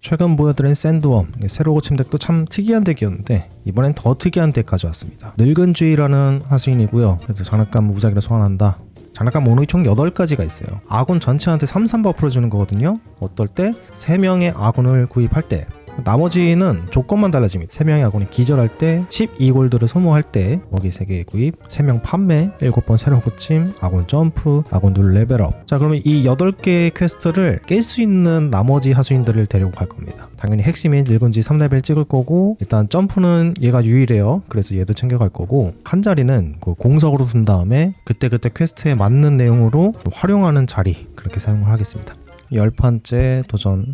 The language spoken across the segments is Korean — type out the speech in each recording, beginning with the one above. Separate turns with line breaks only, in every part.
최근 보여드린 샌드웜 새로 고침 덱도 참 특이한 덱이었는데 이번엔 더 특이한 덱 가져왔습니다. 늙은 주의라는 하수인이고요. 그래서 장난감 무작위로 소환한다. 장난감 모노이 총 8가지가 있어요. 아군 전체한테 3, 3 버프를 주는 거거든요. 어떨 때 3명의 아군을 구입할 때 나머지는 조건만 달라집니다. 3명의 아군이 기절할 때 12골드를 소모할 때 먹이 3개 구입, 3명 판매, 7번 새로 고침, 아군 점프, 아군 둘 레벨업 자 그러면 이 8개의 퀘스트를 깰 수 있는 나머지 하수인들을 데리고 갈 겁니다. 당연히 핵심인 늙은지 3레벨 찍을 거고 일단 점프는 얘가 유일해요. 그래서 얘도 챙겨갈 거고 한 자리는 그 공석으로 둔 다음에 그때그때 퀘스트에 맞는 내용으로 활용하는 자리 그렇게 사용을 하겠습니다. 열 판째 도전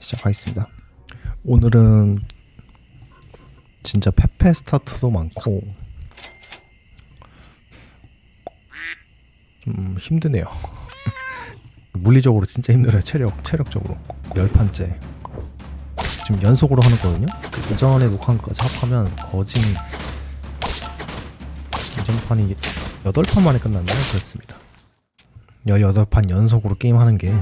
시작하겠습니다. 오늘은 진짜 페페 스타트도 많고 좀 힘드네요. 물리적으로 진짜 힘들어요. 체력 체력적으로 열 판째 지금 연속으로 하는 거거든요. 그 이전에 녹화한 것까지 합하면 거진 이전 판이 여덟 판 만에 끝났나요? 그렇습니다. 18판 연속으로 게임하는 게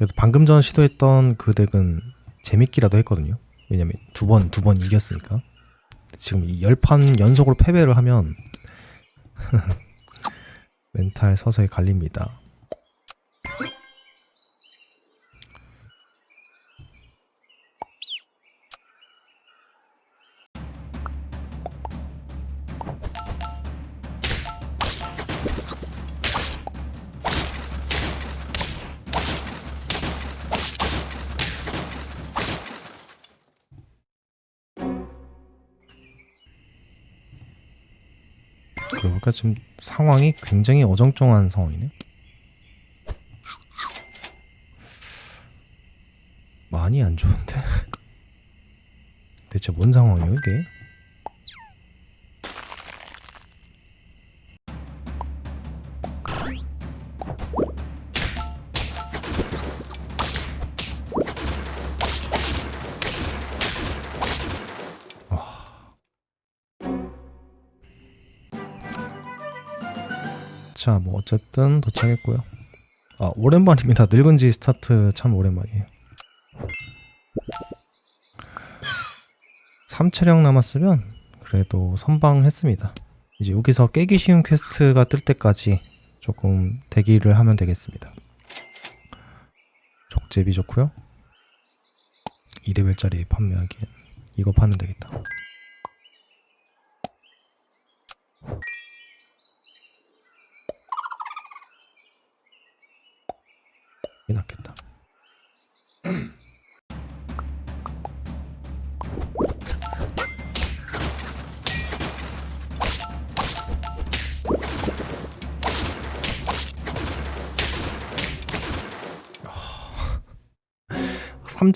그래서 방금 전 시도했던 그 덱은 재밌기라도 했거든요. 왜냐면 두 번 두 번 이겼으니까. 지금 이 열판 연속으로 패배를 하면 멘탈 서서히 갈립니다. 그러니까 지금 상황이 굉장히 어정쩡한 상황이네. 많이 안 좋은데. 대체 뭔 상황이에요 이게? 자, 뭐 어쨌든 도착했고요. 아, 오랜만입니다. 늙은지 스타트 참 오랜만이에요. 3체력 남았으면 그래도 선방했습니다. 이제 여기서 깨기 쉬운 퀘스트가 뜰 때까지 조금 대기를 하면 되겠습니다. 족제비 좋고요. 2레벨짜리 판매하기엔 이거 파면 되겠다.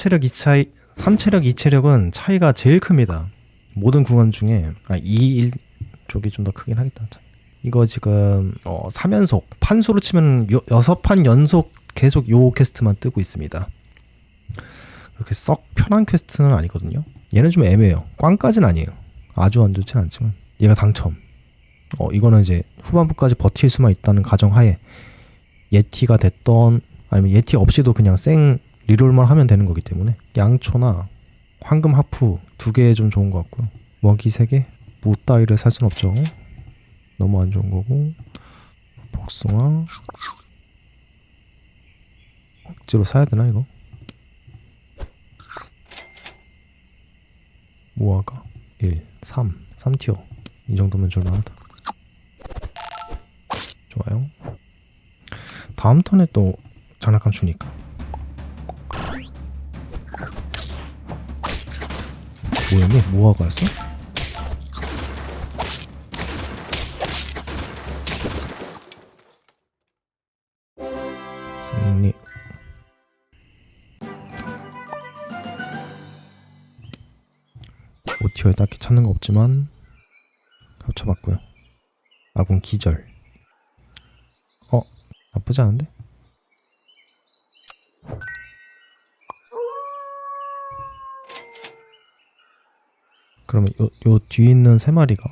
3체력 2차이 3체력 2체력은 차이가 제일 큽니다. 모든 구간 중에 아, 2 1 쪽이 좀 더 크긴 하겠다. 이거 지금 어 3연속 판수로 치면 6판 연속 계속 요 퀘스트만 뜨고 있습니다. 그렇게 썩 편한 퀘스트는 아니거든요. 얘는 좀 애매해요. 꽝까지는 아니에요. 아주 안 좋진 않지만 얘가 당첨. 어 이거는 이제 후반부까지 버틸 수만 있다는 가정하에 예티가 됐던 아니면 예티 없이도 그냥 생 리롤만 하면 되는 거기 때문에 양초나 황금 하프 두 개 좀 좋은 것 같고요. 먹이 세 개, 무 따위를 살 순 없죠. 너무 안 좋은 거고. 복숭아. 억지로 사야 되나 이거? 모아가 1, 3, 3티어 이 정도면 줄만하다. 좋아요. 다음 턴에 또 장난감 주니까 뭐였니? 모아가였어? 승리 오티어에 딱히 찾는 거 없지만 겹쳐봤고요 아군 기절 어? 나쁘지 않은데? 그러면 요, 요 뒤에 있는 세 마리가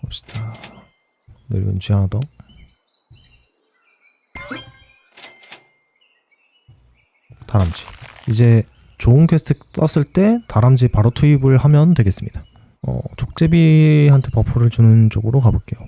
봅시다. 내리면 쥐 하나 더. 다람쥐. 이제 좋은 퀘스트 떴을 때 다람쥐 바로 투입을 하면 되겠습니다. 어, 족제비한테 버프를 주는 쪽으로 가볼게요.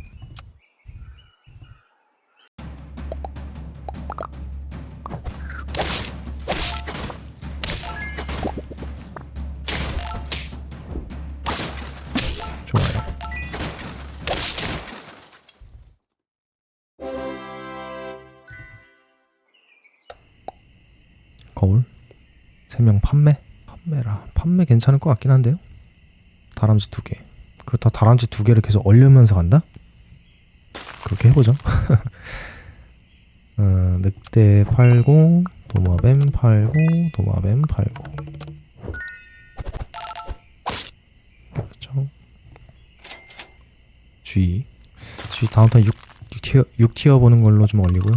괜찮을 것 같긴 한데요. 다람쥐 두 개. 그렇다 다람쥐 두 개를 계속 얼려면서 간다? 그렇게 해보죠. 어, 늑대 팔고 도마뱀 팔고 도마뱀 팔고. 그렇죠. G G 다음 턴 6, 6티어, 6티어 보는 걸로 좀 올리고요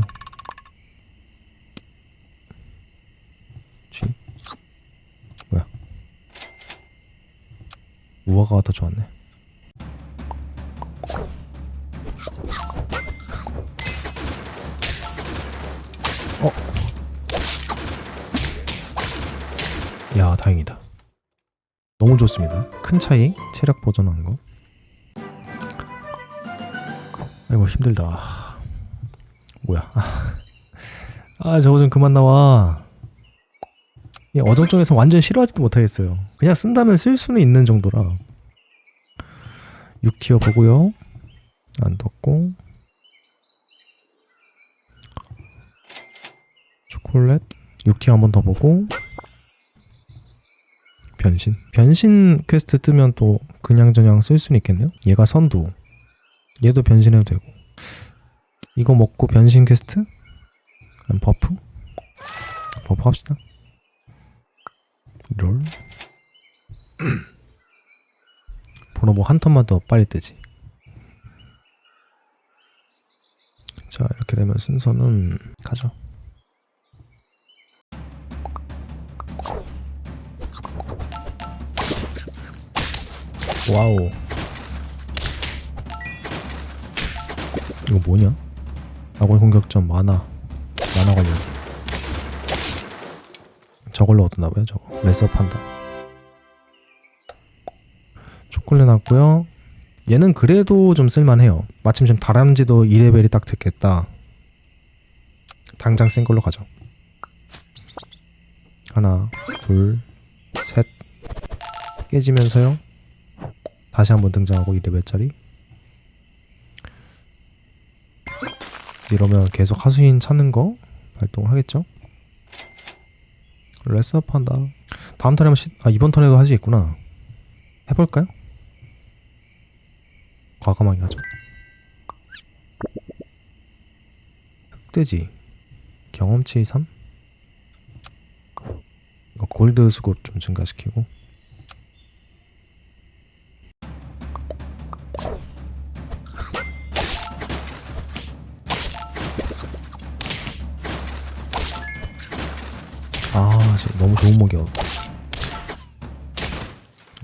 G 뭐야 우아가 더 좋았네. 어? 야 다행이다. 너무 좋습니다. 큰 차이 체력 보존하는 거. 아이고 힘들다. 뭐야? 아 저거 좀 그만 나와. 이 어정쩡해서 완전 싫어하지도 못하겠어요. 그냥 쓴다면 쓸 수는 있는 정도라. 6티어 보고요. 안 떴고. 초콜릿 6티어 한 번 더 보고. 변신. 변신 퀘스트 뜨면 또 그냥저냥 쓸 수는 있겠네요. 얘가 선두. 얘도 변신해도 되고. 이거 먹고 변신 퀘스트? 버프? 버프 합시다. 롤? 번호 뭐한 턴만 더 빨리 뜨지. 자 이렇게 되면 순서는 가죠. 와우. 이거 뭐냐? 아군 공격점 만화. 만화 관련 저걸로 얻었나 봐요 저거. 레서 판다. 초콜릿 났고요. 얘는 그래도 좀 쓸만해요. 마침 지금 다람쥐도 2레벨이 딱 됐겠다. 당장 센 걸로 가죠. 하나 둘 셋. 깨지면서요. 다시 한번 등장하고 2레벨짜리. 이러면 계속 하수인 찾는 거 발동을 하겠죠 레스업 한다. 다음 턴에 한번 시... 아 이번 턴에도 할 수 있구나. 해볼까요? 과감하게 하죠. 흑돼지 경험치 3 이거 골드 수급 좀 증가시키고 아, 진짜 너무 좋은 목이야.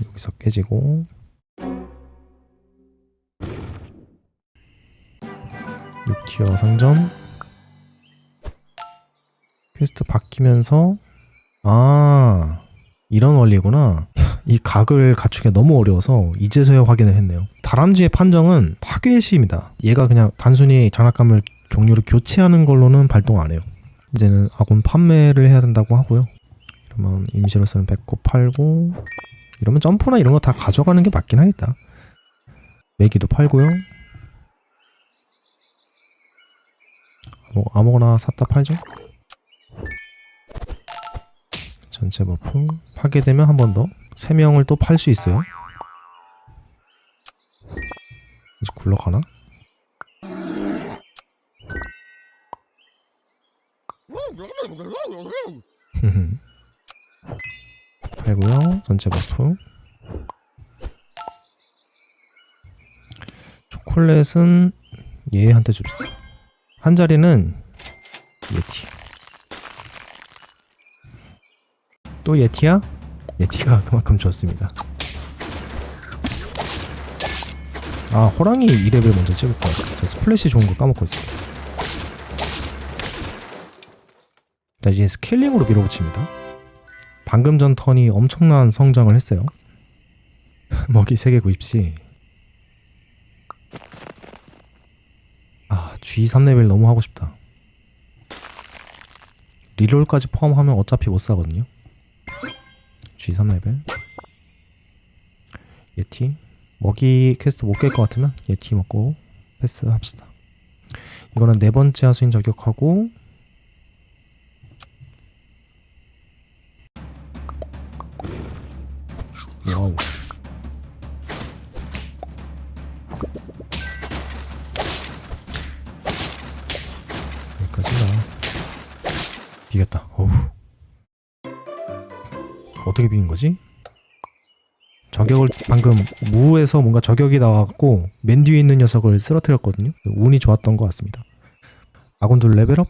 여기서 깨지고. 6티어 상점. 퀘스트 바뀌면서, 아, 이런 원리구나. 이 각을 갖추기가 너무 어려워서 이제서야 확인을 했네요. 다람쥐의 판정은 파괴시입니다. 얘가 그냥 단순히 장난감을 종류를 교체하는 걸로는 발동 안 해요. 이제는 아군 판매를 해야 된다고 하고요. 그러면 임시로서는 배꼽 팔고 이러면 점프나 이런 거 다 가져가는 게 맞긴 하겠다. 메기도 팔고요. 뭐 아무거나 샀다 팔죠. 전체 버프 파괴되면 한 번 더. 세 명을 또 팔 수 있어요. 이제 굴러가나? 팔고요. 전체 버프. 초콜릿은 얘한테 줍시다. 한 자리는 예티. 또 예티야? 예티가 그만큼 좋습니다. 아 호랑이 2레벨 먼저 찍을 거야. 저 스플래시 좋은 거 까먹고 있어. 자 이제 스케일링으로 밀어붙입니다. 방금 전 턴이 엄청난 성장을 했어요. 먹이 3개 구입 시. 아 G 3레벨 너무 하고 싶다. 리롤까지 포함하면 어차피 못 사거든요. G 3레벨. 예티. 먹이 퀘스트 못 깰 것 같으면 예티 먹고 패스 합시다. 이거는 네 번째 하수인 저격하고 어떻게 비긴 거지? 저격을 방금 무에서 뭔가 저격이 나왔고 맨 뒤에 있는 녀석을 쓰러뜨렸거든요. 운이 좋았던 것 같습니다. 아군들 레벨업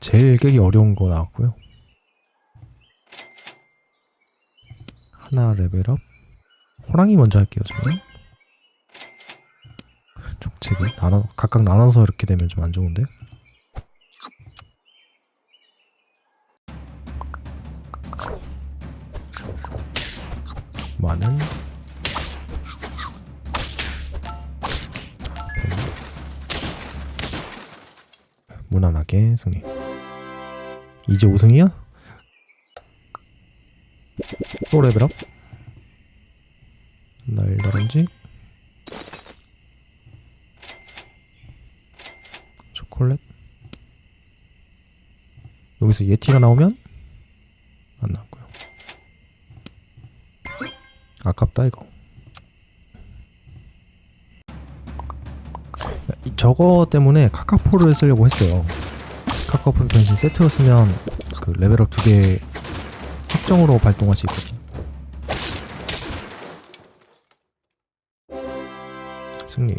제일 깨기 어려운 거 나왔고요. 하나 레벨업 호랑이 먼저 할게요 저는 족책이 나눠 각각 나눠서 이렇게 되면 좀 안 좋은데 승리 이제 5승이야? 또 레벨업? 날다른지? 초콜릿? 여기서 예티가 나오면 안 나왔고요. 아깝다 이거. 이- 저거 때문에 카카포를 쓰려고 했어요 카카포 변신 세트로 쓰면 그 레벨업 두 개 확정으로 발동할 수 있거든요 승리.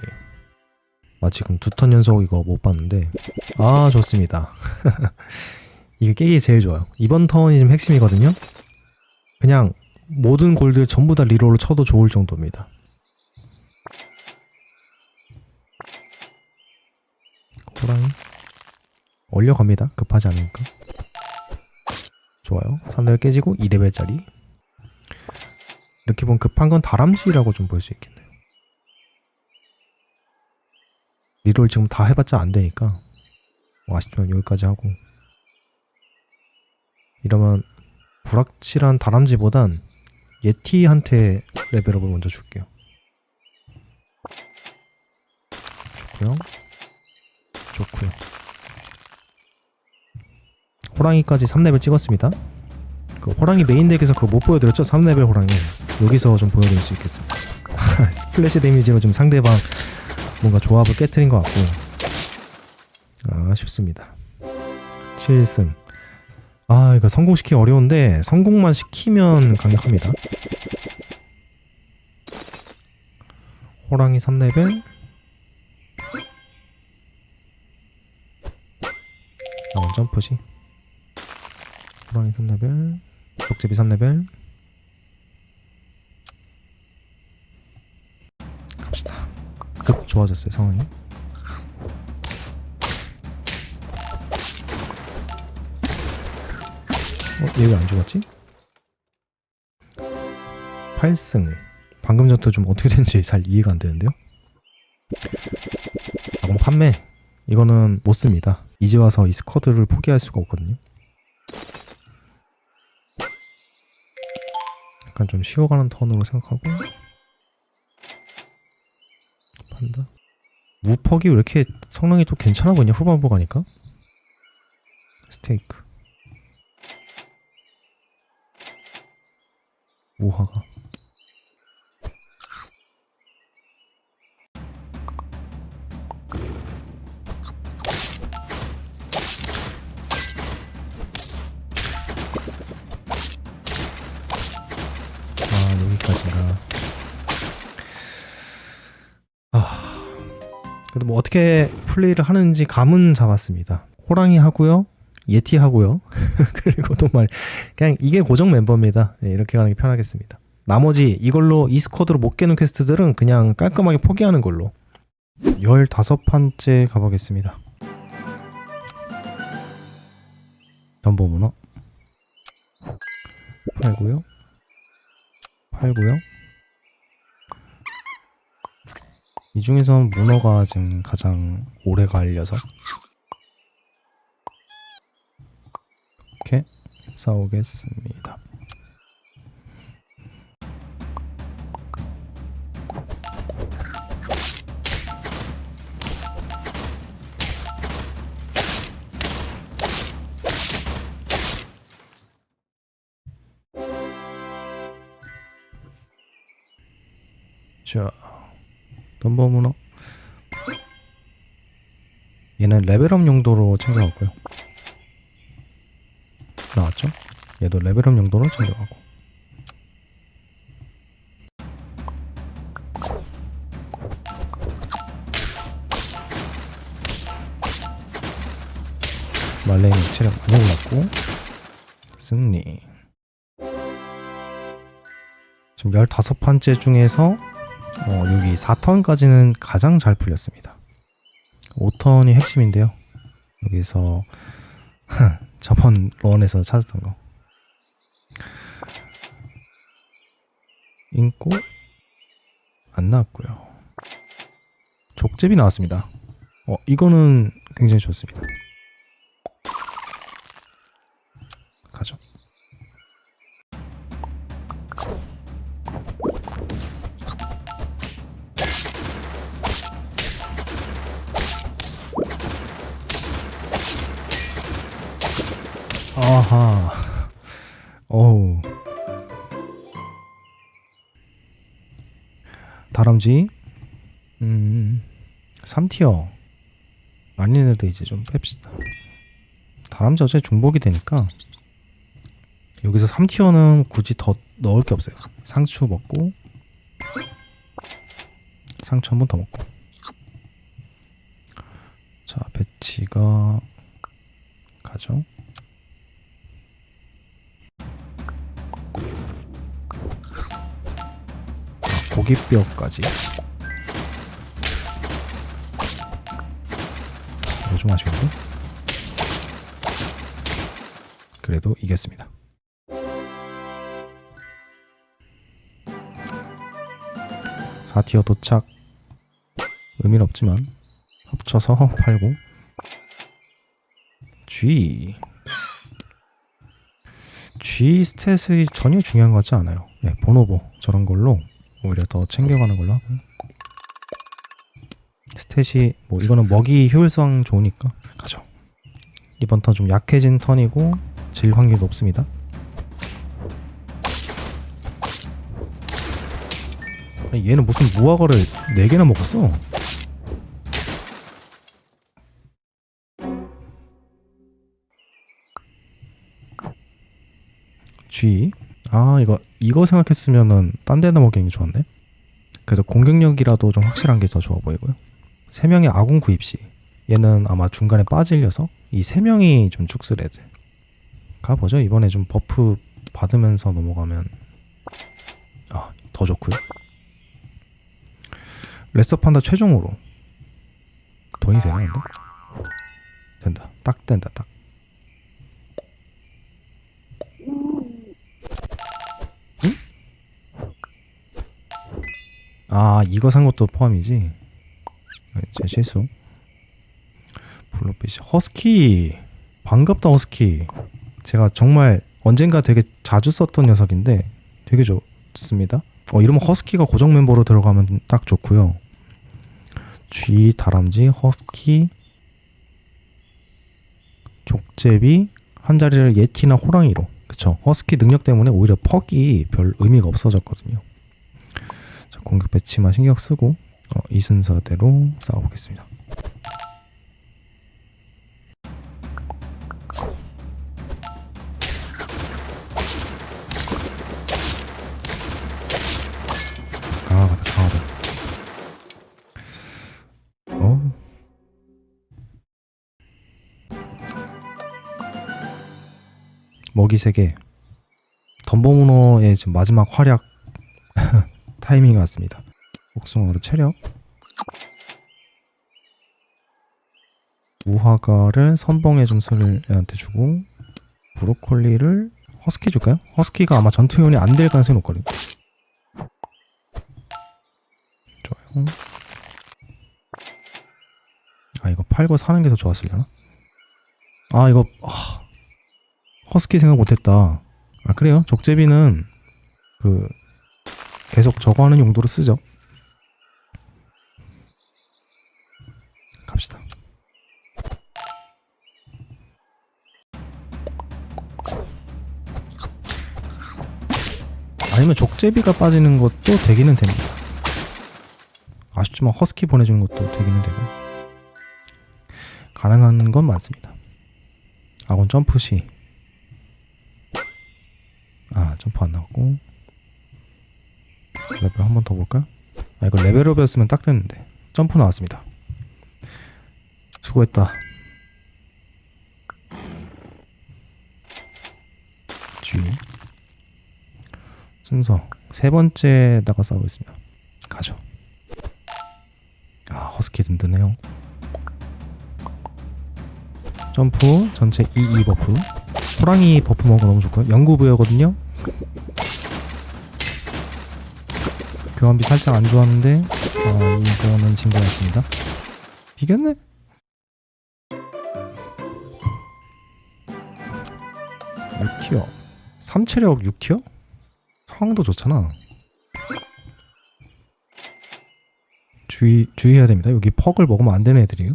아 지금 두 턴 연속 이거 못 봤는데 아 좋습니다. 이게 깨기 제일 좋아요. 이번 턴이 지금 핵심이거든요. 그냥 모든 골드 전부 다 리롤로 쳐도 좋을 정도입니다. 호랑이 올려갑니다. 급하지 않으니까. 좋아요. 3레벨 깨지고 2레벨짜리. 이렇게 보면 급한 건 다람쥐라고 좀 볼 수 있겠네요. 리롤 지금 다 해봤자 안 되니까 뭐 아쉽지만 여기까지 하고 이러면 불확실한 다람쥐보단 예티한테 레벨업을 먼저 줄게요 좋고요 좋고요 호랑이까지 3레벨 찍었습니다. 그 호랑이 메인 덱에서 그거 못 보여드렸죠? 3레벨 호랑이. 여기서 좀 보여드릴 수 있겠습니다. 스플래시 데미지로 좀 상대방 뭔가 조합을 깨트린 것 같고. 아쉽습니다. 7승 아 이거 성공시키기 어려운데 성공만 시키면 강력합니다. 호랑이 3레벨. 나온 점프시 호랑이 3레벨 독제비 3레벨. 갑시다. 급 좋아졌어요 상황이. 어? 얘 왜 안 죽었지? 8승. 방금 전투 좀 어떻게 됐는지 잘 이해가 안 되는데요? 아공 판매. 이거는 못 씁니다. 이제 와서 이 스쿼드를 포기할 수가 없거든요 약간 좀 쉬어가는 턴으로 생각하고. 판다. 무퍽이 왜 이렇게 성능이 또 괜찮아 보이냐 후반부 가니까? 스테이크. 무화가 아 여기까지인가 아 그래도 뭐 어떻게 플레이를 하는지 감은 잡았습니다. 호랑이 하고요 예티 하고요. 그리고 정말 그냥 이게 고정 멤버입니다. 네, 이렇게 가는 게 편하겠습니다. 나머지 이걸로 이 스쿼드로 못 깨는 퀘스트들은 그냥 깔끔하게 포기하는 걸로. 15판째 가보겠습니다. 덤보문어 팔고요 팔고요. 이 중에서 문어가 지금 가장 오래 갈 녀석 이렇게 싸우겠습니다 자, 덤버문어. 얘는 레벨업 용도로 챙겨갔고요. 나왔죠? 얘도 레벨업 용도로 챙겨가고. 말레이 체력 많이 올랐고 승리. 지금 15판째 중에서 어, 여기 4턴까지는 가장 잘 풀렸습니다. 5턴이 핵심인데요. 여기서 저번 런에서 찾았던 거. 인고 안 나왔고요. 족제비 나왔습니다. 어, 이거는 굉장히 좋습니다. 아하. 어우. 다람쥐. 음. 3티어. 아닌 애들 이제 좀 뺍시다. 다람쥐 어차피 중복이 되니까 여기서 3티어는 굳이 더 넣을 게 없어요. 상추 먹고 상추 한 번 더 먹고 자 배치가 가죠. 고기뼈까지. 이거 좀 아쉬운데? 그래도 이겼습니다. 사티어 도착. 의미는 없지만 합쳐서 팔고 G. G 스탯이 전혀 중요한 것 같지 않아요. 네, 보노보 저런 걸로 오히려 더 챙겨가는 걸로 하고요. 스탯이 뭐 이거는 먹이 효율성 좋으니까 가죠. 이번 턴 좀 약해진 턴이고 질 확률 높습니다. 얘는 무슨 무화과를 4개나 먹었어? G 아 이거 이거 생각했으면은 딴 데다 먹이는 게 좋았네 그래도 공격력이라도 좀 확실한 게 더 좋아 보이고요. 세 명의 아군 구입 시. 얘는 아마 중간에 빠질려서 이 세 명이 좀 축스레드 가보죠. 이번에 좀 버프 받으면서 넘어가면 아 더 좋고요. 레서 판다 최종으로 돈이 되나 근데? 된다. 딱 된다 딱 아 이거 산 것도 포함이지? 제 실수. 블루빛이 허스키. 반갑다 허스키. 제가 정말 언젠가 되게 자주 썼던 녀석인데 되게 좋습니다. 어 이러면 허스키가 고정 멤버로 들어가면 딱 좋고요. 쥐 다람쥐 허스키. 족제비. 한 자리를 예티나 호랑이로. 그쵸. 허스키 능력 때문에 오히려 퍽이 별 의미가 없어졌거든요. 자, 공격 배치만 신경 쓰고 어, 이 순서대로 싸워보겠습니다. 어? 먹이 세 개. 덤버문어의 지금 마지막 활약 타이밍이 왔습니다. 복숭아로 체력. 무화과를 선봉의 애한테 주고 브로콜리를 허스키 줄까요? 허스키가 아마 전투용이 안 될 가능성이 높거든요. 좋아요. 아 이거 팔고 사는 게 더 좋았으려나? 아 이거 아, 허스키 생각 못했다. 아 그래요? 족제비는 그 계속 저거 하는 용도로 쓰죠. 갑시다. 아니면 족제비가 빠지는 것도 되기는 됩니다. 아쉽지만 허스키 보내주는 것도 되기는 되고 가능한 건 많습니다. 아군 점프 시. 아 점프 안 나왔고 레벨 한 번 더 볼까? 아 이거 레벨업이었으면 딱 됐는데 점프 나왔습니다. 수고했다. G 순서 세 번째다가 싸우고 있습니다. 가죠. 아 허스키 든든해요. 점프 전체 2, 2 버프. 호랑이 버프 거 너무 좋고요. 연구 부여거든요. 교환비 살짝 안 좋았는데 아, 이거는 진 것 같습니다. 이겼네. 육티어 3체력 6티어? 상황도 좋잖아. 주의 주의해야 됩니다. 여기 퍽을 먹으면 안 되는 애들이에요.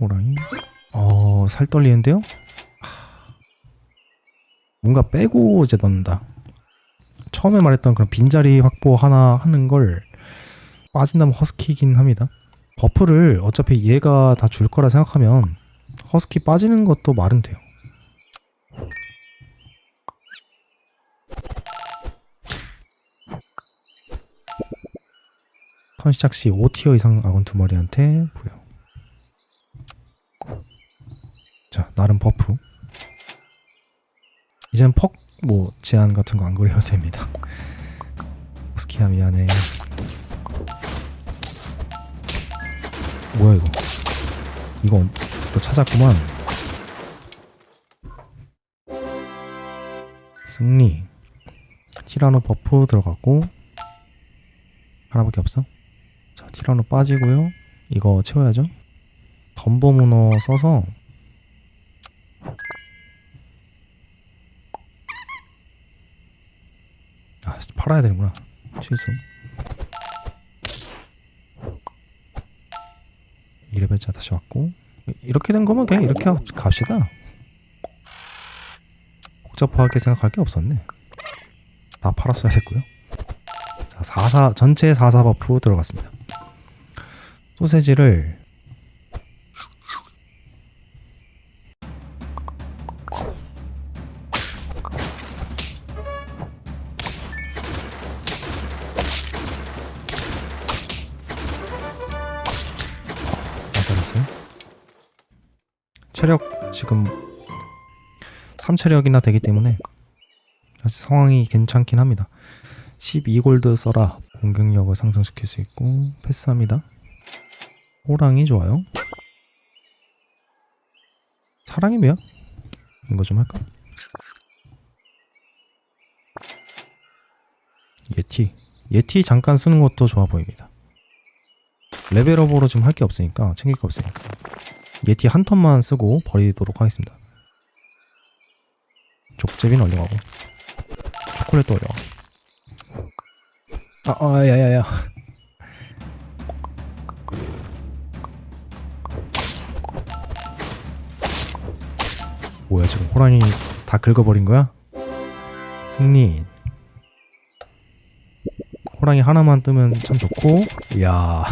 호랑이. 어, 살 떨리는데요? 하, 뭔가 빼고 이제 넣는다. 처음에 말했던 그런 빈자리 확보 하나 하는 걸 빠진다면 허스키긴 합니다. 버프를 어차피 얘가 다 줄 거라 생각하면 허스키 빠지는 것도 말은 돼요. 턴 시작 시 5티어 이상 아군 두 마리한테 부여. 자, 나름 버프. 이젠 퍽, 뭐, 제한 같은 거 안 걸려도 됩니다. 스키야, 미안해. 뭐야, 이거. 이거 또 찾았구만. 승리. 티라노 버프 들어갔고, 하나밖에 없어. 자, 티라노 빠지고요. 이거 채워야죠. 덤보 문어 써서 아, 팔아야 되는구나. 실수. 2레벨차 다시 왔고 이렇게 된 거면 그냥 이렇게 합- 갑시다. 복잡하게 생각할 게 없었네. 다 팔았어야 됐고요. 자, 44 전체 44 버프 들어갔습니다. 소세지를 체력 지금 3체력이나 되기 때문에 사실 상황이 괜찮긴 합니다. 12골드 써라 공격력을 상승시킬 수 있고 패스합니다. 호랑이 좋아요. 사랑이 뭐야? 이거 좀 할까? 예티 예티 잠깐 쓰는 것도 좋아 보입니다. 레벨업으로 좀할게 없으니까 챙길 게 없으니까 예티 한 턴만 쓰고 버리도록 하겠습니다. 족제비는 얼려가고 초콜릿도 얼려. 아, 아, 야야 야. 뭐야 지금 호랑이 다 긁어버린 거야? 승리. 호랑이 하나만 뜨면 참 좋고, 이야,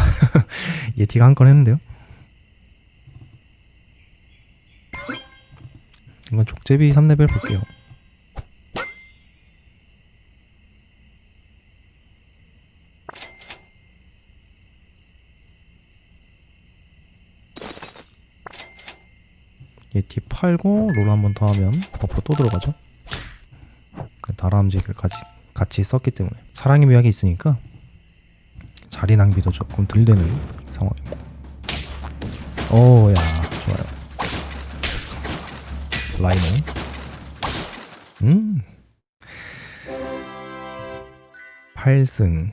예티가 한 건 했는데요. 이건 족제비 3레벨 볼게요. 예티 팔고 롤 한 번 더 하면 버프 또 들어가죠. 다람쥐를 같이, 같이 썼기 때문에 사랑의 묘약이 있으니까 자리 낭비도 조금 덜 되는 상황입니다. 오야. 라이노. 음. 8승.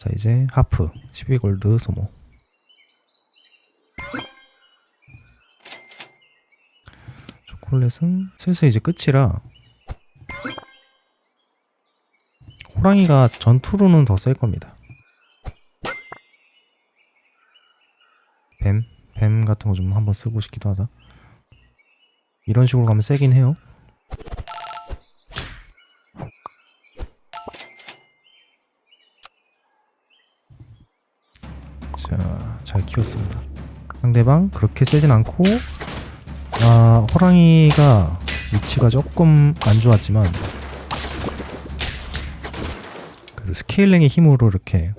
자, 이제 하프. 12골드 소모. 초콜릿은 슬슬 이제 끝이라 호랑이가 전투로는 더 셀 겁니다. 뱀? 뱀 같은 거 좀 한번 쓰고 싶기도 하다. 이런 식으로 가면 세긴 해요. 자, 잘 키웠습니다. 상대방 그렇게 세진 않고 아, 호랑이가 위치가 조금 안 좋았지만 그래도 스케일링의 힘으로 이렇게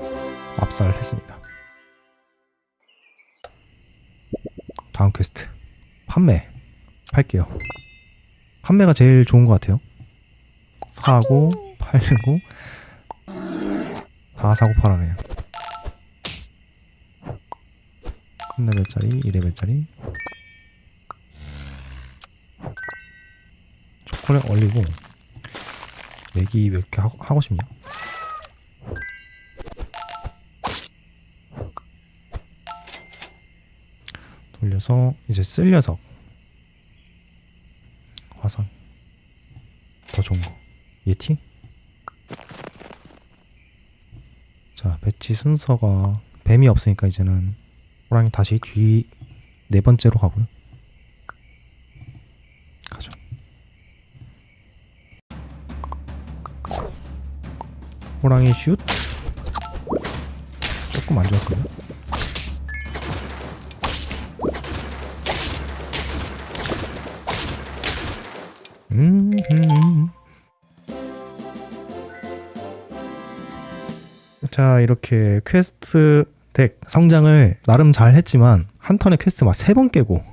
압살을 했습니다. 다음 퀘스트 판매 팔게요. 판매가 제일 좋은 것 같아요. 사고 팔고 다 사고 팔아네요. 3레벨짜리, 2레벨짜리 초콜릿 맥이 왜 이렇게 하고, 하고 싶냐? 돌려서 이제 쓸 녀석 화상 더 좋은 거. 예티? 자 배치 순서가 뱀이 없으니까 이제는 호랑이 다시 뒤 네 번째로 가고요. 가죠. 호랑이 슛. 조금 안 좋았습니다 자 이렇게 퀘스트 덱 성장을 나름 잘 했지만 한 턴에 퀘스트 막 세 번 깨고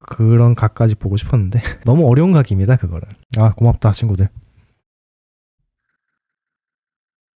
그런 각까지 보고 싶었는데 너무 어려운 각입니다 그거는. 아 고맙다 친구들